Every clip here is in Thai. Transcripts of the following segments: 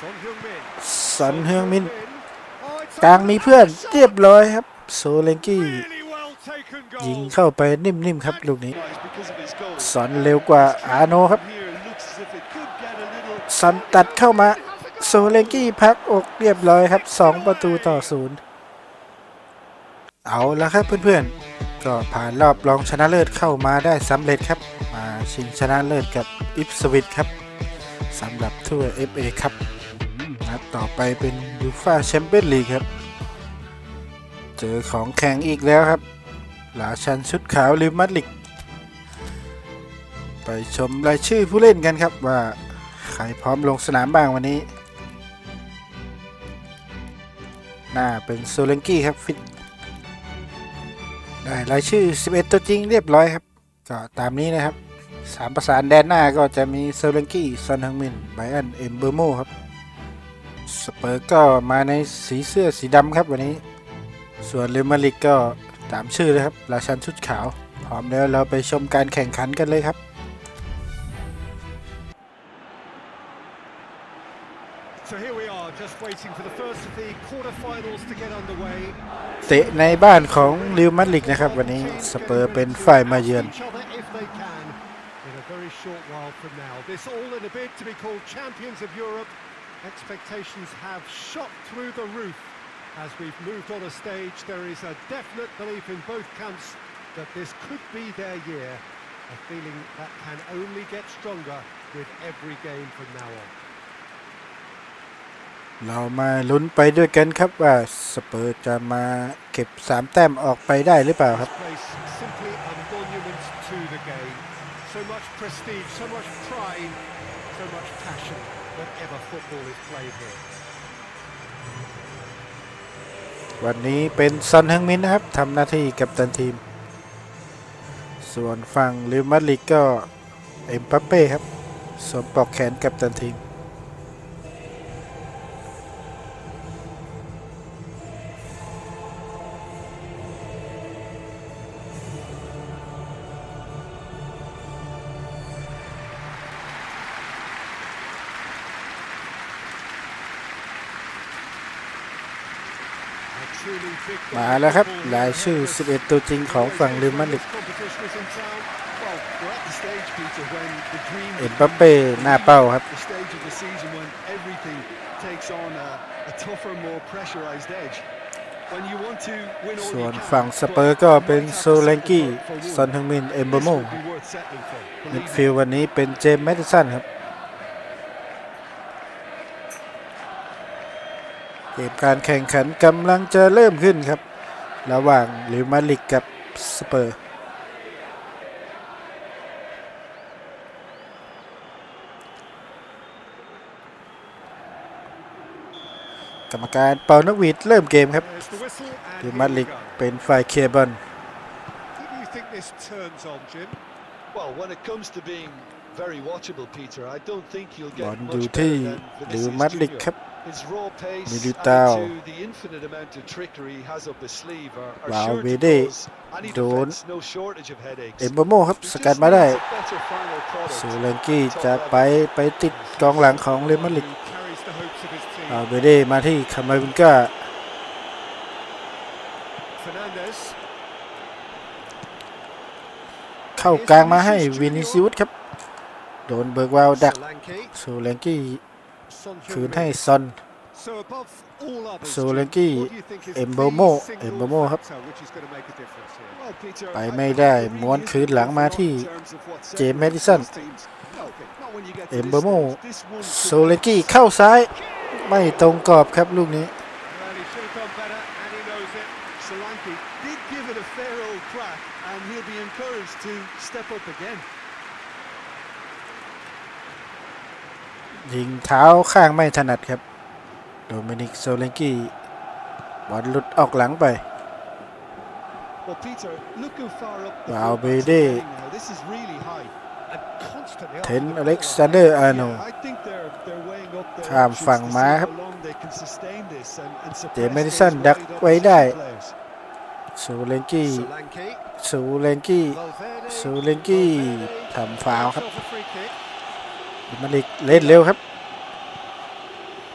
Son Heung-min. สันเฮืองมิน Oh, it's กลางมีเพื่อนเรียบร้อยครับ โซเลงกี้ really well taken goal. ยิงเข้าไปนิ่มๆครับลูกนี้ because of his goal. สอนเร็วกว่าอาโนครับ Here looks as if it could get a little สันตัดเข้ามา โซเลงกี้พักอกเรียบร้อยครับ 2 ประตูต่อศูนย์เอาละครับเพื่อนๆ ก็ผ่านรอบรองชนะเลิศเข้ามาได้สำเร็จครับ มาชิงชนะเลิศกับอิฟสวิตครับ สำหรับถ้วย FA ครับนัดต่อไปเป็นยูฟาแชมเปี้ยนลีกครับ เจอของแข่งอีกแล้วครับ หลาชันชุดขาวลิมัดลิก ไปชมรายชื่อผู้เล่นกันครับว่า ใครพร้อมลงสนามบ้างวันนี้ หน้าเป็นโซเลงกี้ครับฟิตได้รายชื่อ 11 ตัวจริงเรียบร้อยครับ ก็ตามนี้นะครับ สามประสานแดนหน้าก็จะมีโซเลงกี้ซอนฮังมินไบอันเอมเบอร์โมครับสเปอร์ก็มาในสีเสื้อสีดำครับวันนี้ ส่วนเรอัลมาดริกก็ตามชื่อเลยครับราชันชุดขาว พร้อมแล้วเราไปชมการแข่งขันกันเลยครับ So here we are, just waiting for the first of the quarter-finals to get underway. เตะในบ้านของริวมัดริกนะครับ วันนี้สเปอร์เป็นฝ่ายมาเยือน very short while from now. This all in a bid to be called champions of Europe. Expectations have shot through the roof. As we've moved on a stage, there is a definite belief in both camps that this could be their year. A feeling that can only get stronger with every game from now on. เรามาลุ้นไปด้วยกันครับว่าสเปอร์จะมาเก็บ 3 แต้มออกไปได้หรือเปล่าครับ This place simply a monument to the game. So much prestige, so much pride, so much passion whenever football is played here. วันนี้เป็นซอนฮังมินนะครับทำหน้าที่กัปตันทีม ส่วนฝั่งลิวมาริกก็เอ็มปัปเป้ครับสวมปอกแขนกัปตันทีม มาแล้วครับหลายชื่อ 11 ตัวจริงของฝั่งลิมานิกเอ็มบัปเป้หน้าเป้าครับ ส่วนฝั่งสเปอร์ก็เป็นโซเลงกี้ซอนฮึงมิน เอ็มเบอร์โมมิดฟิลวันนี้เป็นเจมส์แมดิสันครับ กมการแข่งขันกำลังจะเริ่มขึ้นครับ ระหว่างริวมาดริกกับสเปอร์กรรมการเป่านกหวีดเริ่มเกมครับ There's the whistle and ริว here มาด we ริก go. เป็นฝ่ายเคลียร์บอล Who do you think this turns on, Jim? Well, when it comes to being very watchable, Peter, I don't think you'll บอ get ลอยู่ much ที่ better than ริว Vinicius มาดริก Junior. ครับ His raw pace Militao. added to the infinite amount of trickery he has up his sleeve are, are Wow, sure to Vede cause any Don. defence no shortage of headaches. เอ็มเบอร์โมครับ He ส just กัดมาได้ needs a better final product. สูเลงกี้จะไปไปติดกองหลังของเรอัลมาดริก Who carries the hopes of his team. อาเบเดมาที่คามาวินกา Fernandez. เข้ากลางมาให้วินิซิอุสครับ โดนเบิร์กวาวดัก Solanke. สูเลงกี้ Son คืนให้ซอนซูเลนกี้เอ็มโบโมเอ็มโบโมครับ ไปไม่ได้ม้วนคืนหลังมาที่เจมส์แมดิสันเอ็มโบโมซูเลนกี้เข้าซ้าย ไม่ตรงกรอบครับลูกนี้ ยิงเท้าข้างไม่ถนัดครับ โดมินิกโซเลงกี้บอลหลุดออกหลังไป Well, Peter, look how far up the Wow, fullbacks are BD. getting now. This is really high. And constantly เท after น the อ ball. เล็กซานเดอร์อาร์โน Yeah, I think they're they're weighing up their ข้าม options ฝั่ง to มา see ครับ how long they can sustain this and, and เจ suppress มส์แมดิสัน those ดัก wide ไว้ได้ opposition players. สูเลงกี้ Solanke. สูเลงกี้ Valverde. Solanke Valverde ทำฟาวล์ครับ มาลิกเล่นเร็วครับ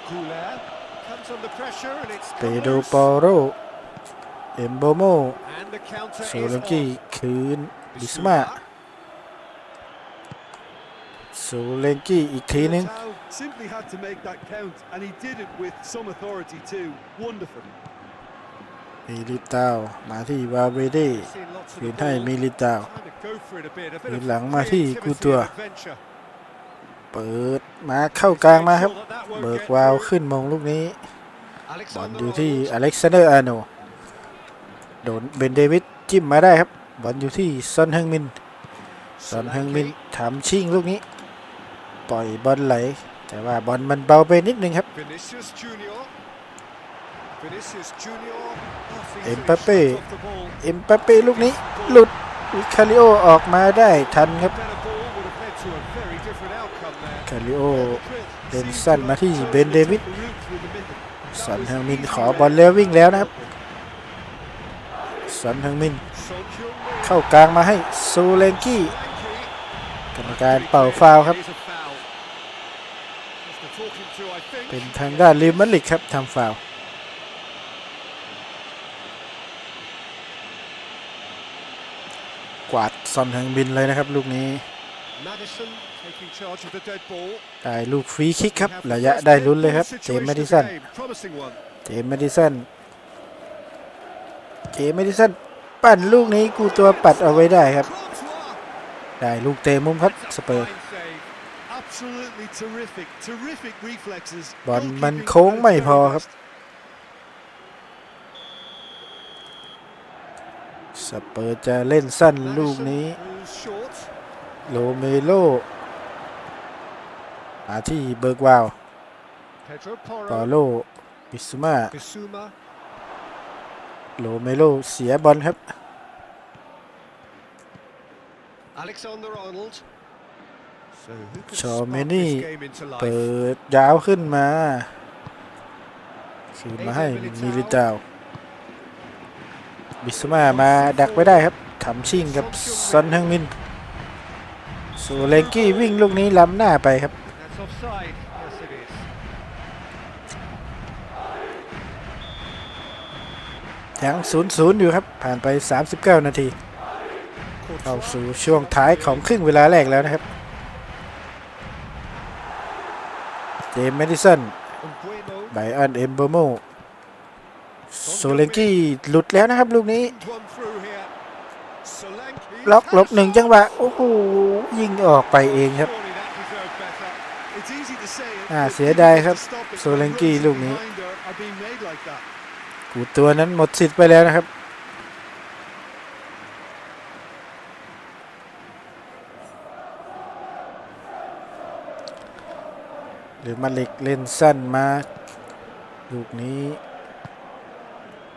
Couler comes under pressure and it's เปโดปอโรเอมโบโม And the counter โซ is ลังกี้ on. คืนบิสมาโซเลนกี้อีกทีนึง Militao simply had to make that count, and he did it with some authority too. Wonderful. มิลิตาวมาที่วาเวเด Seen lots of คื the นให้ ball. มิลิตาว Trying to go for it a bit, a bit คื of นหลังมาที่ creativity กูตัว and adventure. เปิดมาเข้ากลางมาครับ เบิกวาวขึ้นมงลูกนี้บอลอยู่ที่อเล็กซานเดอร์อาโนโดนเบนเดวิดจิ้มมาได้ครับบอลอยู่ที่ซอนเฮงมินซอนเฮงมินทำชิงลูกนี้ ปล่อยบอลไหล แต่ว่าบอลมันเบาไปนิดนึงครับ Vinicius Junior. Vinicius Junior. Oh, seems to be Mbappe. shot off the ball. เอ็มปาเป้ลูกนี้ หลุดวิคาริโอออกมาได้ทันครับ Better ball would have led to a very different outcome there. คา ริโอเดินสั้นมาที่เบนเดวิด The route through the middle. ซอนเฮงมินขอบอลแล้ววิ่งแล้วนะครับซอนเฮงมิน เข้ากลางมาให้ซูเลงกี้กรรมการเป่าฟาวครับ เป็นทางด้านลิมัลิกครับทำฟาวกวาดซอนเฮงมินเลยนะครับ ลูกนี้ Madison taking charge of the dead ball. ได้ลูกฟรีคิกครับ We have the ระยะ first ได้ dead ลุ้นเลย ball ครับเจม situation ส์แม of ดิ the สัน game. Promising one. เจมส์แมดิสันเจมส์แมดิสันปั่นลูกนี้กูตัวปัดเอาไว้ได้ครับ Courtois. ได้ลูกเตะมุมครับส That's a เปอร์ fine save. Absolutely terrific, terrific reflexes. บอล Goalkeeping มันโค้ง at its ไม่พอ very ครับ best. สเปอร์จะเล่นสั้นลูก Madison, นี้ who's short. โลเมโลมาที่เบิร์กวาว Pedro ปอ Porro. โลบิสุมา Bissouma. โลเมโลเสียบอลครับ Alexander Arnold. So who can Tchouaméni spark this game into เปิ life? ดยาวขึ้นมาคืนมาให้มิลิตาวบิสมามาดักไว้ได้ครับทำชิงกับซอนฮึงมิน โซเลงกี้วิ่งลูกนี้ล้ำหน้าไปครับ That's offside. Yes, it is. ยัง0ูนย์อยู่ครับ ผ่านไป 39 นาที เข้าสู่ช่วงท้ายของครึ่งเวลาแรกแล้วนะครับ เจมส์แมดิสันไบอันเอมเบอร์โมโซเลงกี้หลุดแล้วนะครับ ลูกนี้ One through here. Solanke. ล็อกลบหนึ่งจังหวะโอ้โหยิงออกไปเองครับอ่าเสียดายครับโซเลนกี้ลูกนี้กูตัวนั้นหมดสิทธิ์ไปแล้วนะครับหรือมาเล็กเล่นสั้นมาลูกนี้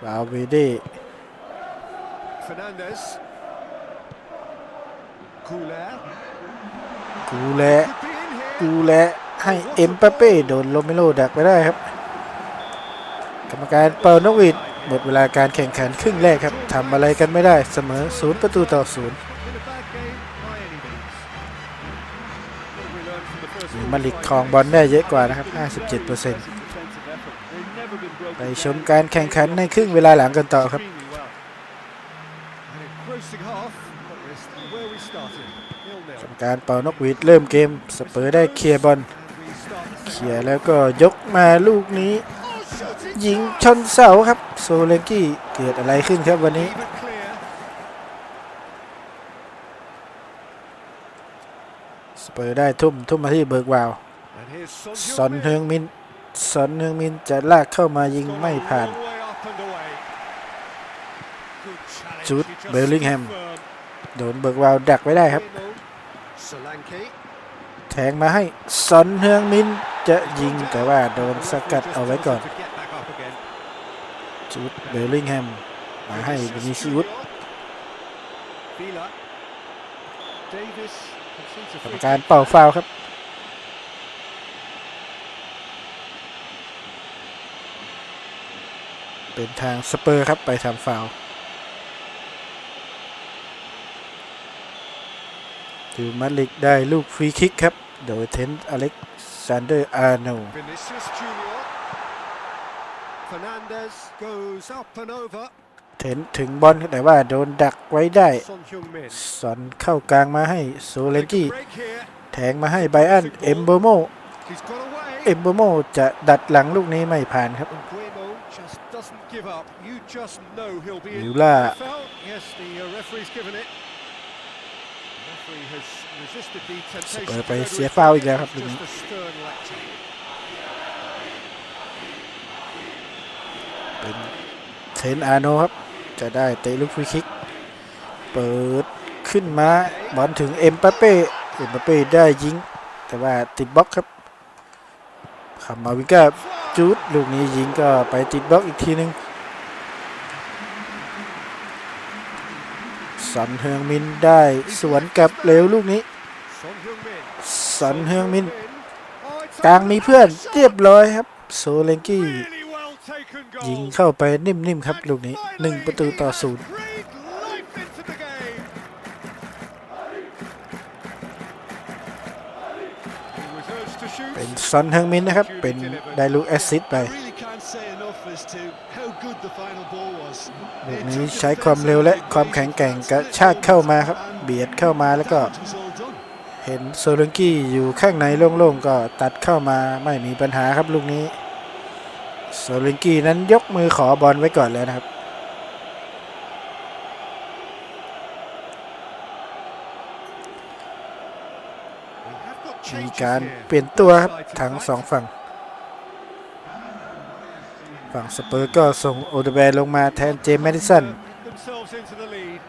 บาเวเด กูและกูแลให้เอ็มปาเป้โดนโรเมโรดักไปได้ครับ กรรมการเปิดนกหวีดหมดเวลาการแข่งขันครึ่งแรกครับทำอะไรกันไม่ได้เสมอศูนย์ประตูต่อศูนย์มาลิกครองบอลได้เยอะกว่านะครับ 57%ไปชมการแข่งขันในครึ่งเวลาหลังกันต่อครับ กรรมการเป่านกหวีดเริ่มเกมสเปอร์ได้เคลียร์บอล And we start the เค second ลียร์แล้วก็ยกมาลูกนี้ Oh, shooting ยิงชนเสาครับโซเลงกี้เกิดอะไรขึ้นครับวันนี้ Even clear. สเปอร์ได้ทุ่มทุ่มมาที่เบิร์กวาว And here's Son ซอนเฮืองมินซอนเฮืองมินจะลากเข้ามายิงไม่ผ่าน Long way up and away. Good challenge. Jude He just Bellingham. stood firm. โดนเบิร์กวาวดักไว้ได้ครับ Bueno. Solanke. แทงมาให้ซอนเฮืองมินจะยิงแต่ว่าโดนสกัดเอาไว้ก่อน To get back up again. จูดเบลลิงแฮมมาให้วินิซิอุส Villa. Davis. concedes a กรรม free การ kick. เป่าฟาวล์ครับเป็นทางสเปอร์ครับไปทำฟาวล์ ดิวมาลิกได้ลูกฟรีคิกครับ โดยเทนอเล็กซานเดอร์อาร์โน Vinicius Junior. Fernandez goes up and over. เทนถึงบอลแต่ว่าโดนดักไว้ได้ Son Heung-min. สอนเข้ากลางมาให้โซเลน Make กี้ a break here. แทงมาให้ไบอันเอมโบโม He's got away. เอมโบโมจะดัดหลังลูกนี้ไม่ผ่านครับ Guemo just doesn't give up. You just know he'll be in. Müller. Fell. Yes, the uh, referee's given it. The referee has resisted the temptation. เปิด to ไป go to เสีย his ฟาวล์ feet. อีกแล้วครับ It's ลูกนี้ Just a stern lecture. เป็นเทนอาร์โนครับ จะได้เตะลูกฟรีคิก เปิดขึ้นมาบอลถึงเอ็มปาเป้เอ็มปาเป้ได้ยิง แต่ว่าติดบล็อกครับคามาวิก้าจูดลูกนี้ยิงก็ไปติดบล็อกอีกทีหนึง สันเฮืองมินได้สวนกลับเร็วลูกนี้ สันเฮืองมินกลางมีเพื่อนเรียบร้อยครับ โซเลนกี้ ยิงเข้าไปนิ่มๆครับลูกนี้หนึ่งประตูต่อศูนย์เป็นซอนเฮืองมินนะครับ เป็นได้ลูกแอสซิสต์ไป ลูก It นี้ took ใช้ความเร็วและความแข็งแกร่งกระชากเข้ามาครับ เบียดเข้ามาแล้วก็ It was all done. เห็นโซลังกี้อยู่ข้างในโล่งๆก็ตัดเข้ามาไม่มีปัญหาครับลูกนี้โซลังกี้นั้นยกมือขอบอลไว้ก่อนแล้วนะครับ We have got มี changes การ here. เปลี่ยนตัวครับทั้งสองฝั่ง ฝั่งสเปอร์ก็ส่งโอเดแบร์ลงมาแทนเจมส์แมดิสัน themselves into the lead.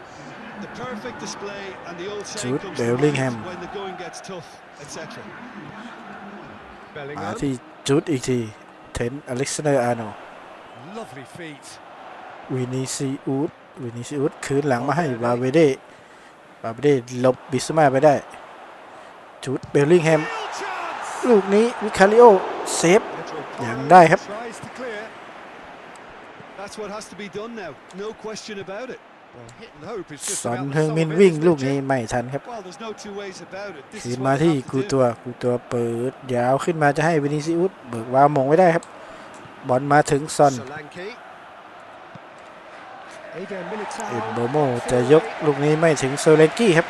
The perfect display and the old saying Jude comes to Bellingham. mind when the going gets tough, etc. มา Bellingham. ที่จุดอีกที เทนอเล็กซานเดอร์อาร์โน Lovely feet. วินิซิอุสวินิซิอุสคืนหลังมาให้บาเวเดบาเวเดหลบบิสมาไปได้จุดเบลลิงแฮม Real chance. ลูกนี้วิคาริโอเซฟยังได้ครับ Tries to clear. That's what has to be done now. No question about it. Well, hit and hope is just สอน about the เฮิง sum มิน of it, วิ่ง isn't ลู it, กนี้ Jim? ไม่ทันครับ Well, there's no two ways about it. This คื is น what มา they ที่ have to กู do. ตัวกูตัวเปิด ยาวขึ้นมาจะให้วินิซิอุสเบิกวาวมงไว้ได้ครับ บอลมาถึงซอน Solanke. Eder Militao. เอ็มโบโมจะยกลูกนี้ไม่ถึงโซเลนกี้ครับ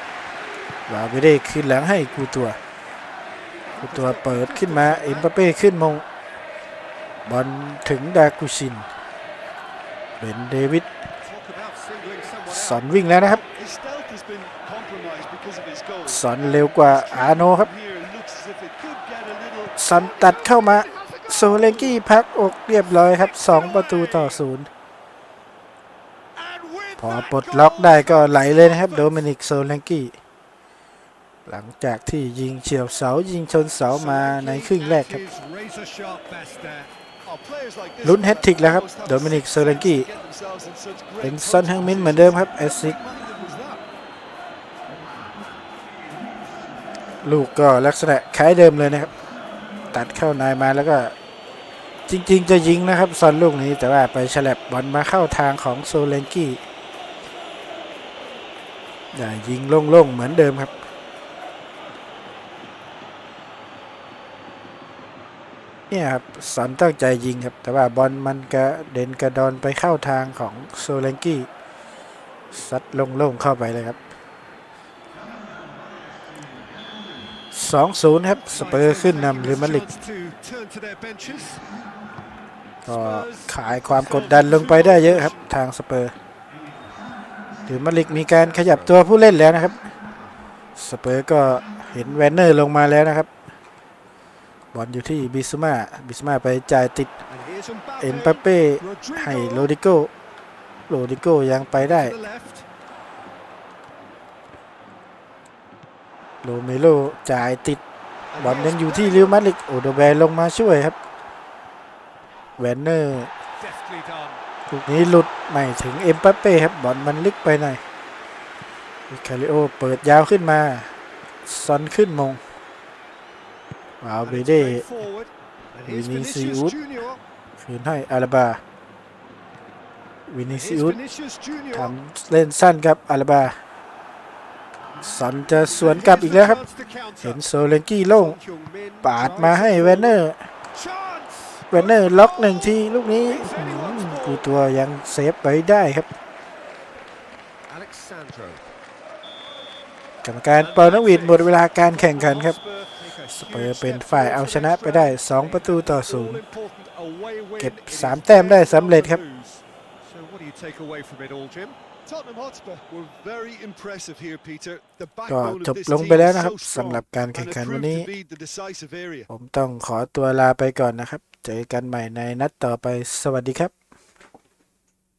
วาเวเดคืนหลังให้กูตัว กูตัวเปิดขึ้นมาเอ็มปาเป้ขึ้นมง บอลถึงดากุชิน เบนเดวิดส out. อนวิ่งแล้วนะครับสอนเร็วกว่าอาโนครับสอนตัดเข้ามาโซเลนกี้พักอกเรียบร้อยครับ 2 ประตูต่อศูนย์พอปลดล็อกได้ก็ไหลเลยนะครับโดมินิกโซเลนกี้ หลังจากที่ยิงเฉียวเสายิงชนเสามาในครึ่งแรกครับ ลุ้นแฮตทริกแล้วครับโดมินิก six โซเลนกี้เป็นซอนเฮงมินเหมือนเดิมครับแอสซิสลูกก็ลักษณะคล้ายเดิมเลยนะครับ ตัดเข้านายมาแล้วก็จริง ๆ จะยิงนะครับซอนลูกนี้แต่ว่าไปฉลับบอลมาเข้าทางของโซเลนกี้ยิงโล่งๆเหมือนเดิมครับ เนี่ยครับสอนตั้งใจยิงครับ แต่ว่าบอลมันกระเด็นกระดอนไปเข้าทางของโซเลนกี้ซัดโล่งเข้าไปเลยครับ 2-0 ครับ สเปอร์ขึ้นนำเรอัลมาดริด Chance to turn to their benches. ก็ขายความกดดันลงไปได้เยอะครับ ทางสเปอร์เรอัลมาดริดมีการขยับตัวผู้เล่นแล้วนะครับ สเปอร์ก็เห็นแวนเนอร์ลงมาแล้วนะครับ บอลอยู่ที่บิสมาบิสมาไปจ่ายติด And here's Mbappe. เอ็นปาเป้ให้โร Rodrigo ดิโกโรดิโกยังไปได้ to the left. โรเมโลจ่ายติดบอลยังอยู่ที่ริวมาดริดโอโดแบร์ลงมาช่วยครับแวนเนอร์ Deftly done. ลูกนี้หลุดไม่ถึงเอ็มปัปเป้ครับบอลมันลึกไปหน่อยวิคาริโอเปิดยาวขึ้นมาซอนขึ้นมง วาว And เบ it's เด played forward. And here's Vinicius Vinicius Junior. คืนให้อาราบาวินิซิ Here's อุส Vinicius Junior. ทำเล่นสั้นครับอาราบาซอนจะสวนกลับอีกแล้วครับ เห็นโซเลนกี้โล่งปาดมาให้เวนเนอร์เวนเนอร์ล็อกหนึ่งทีลูกนี้อื้อหือกูตัวยังเซฟไว้ได้ครับ Alexandro กรรมการเป่านกหวีดหมดเวลาการแข่งขันครับ สเปอร์เป็นฝ่ายเอาชนะไปได้ 2 ประตูต่อศูนย์เก็บ 3 แต้มได้สำเร็จครับ So what do you take away from it all, Jim? Tottenham Hotspur were very impressive here, Peter. The ก็ backbone จ of บ this ลง team ไปแล้ว is นะครับ so สำหรับ strong การ and แข่ง it ขันวัน proved นี้ to be the decisive area. ผมต้องขอตัวลาไปก่อนนะครับ เจอกันใหม่ในนัดต่อไปสวัสดีครับ